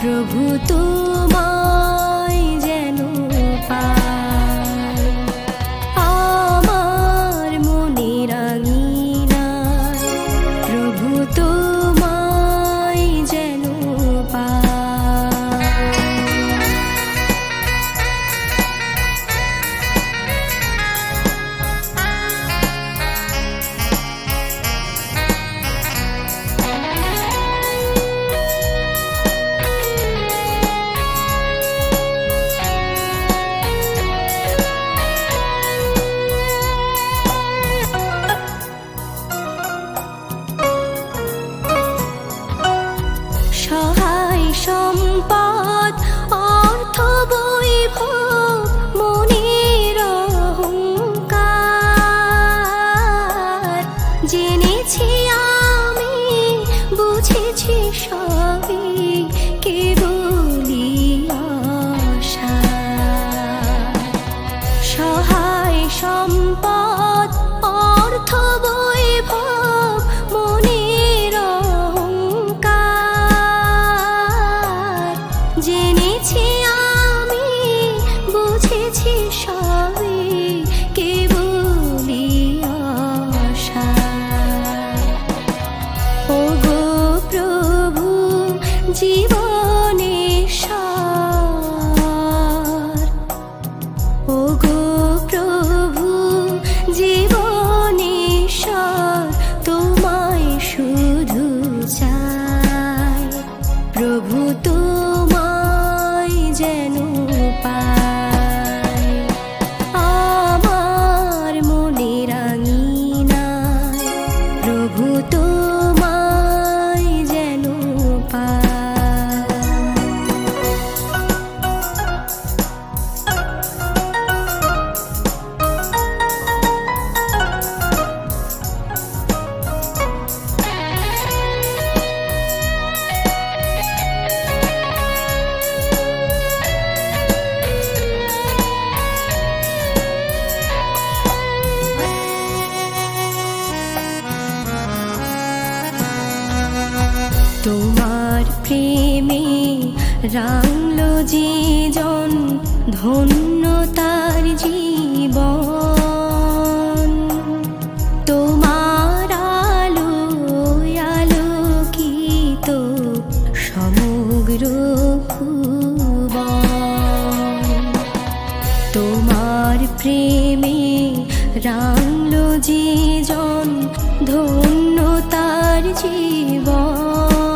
प्रभु तू 寂寞 তোমার প্রেমে রাঙলো জীজন ধন্য তার জীবন। তোমার আলো আলোকিত সমগ্র তোমার প্রেমে রাঙলো জীজন ধন্য তার জীবন।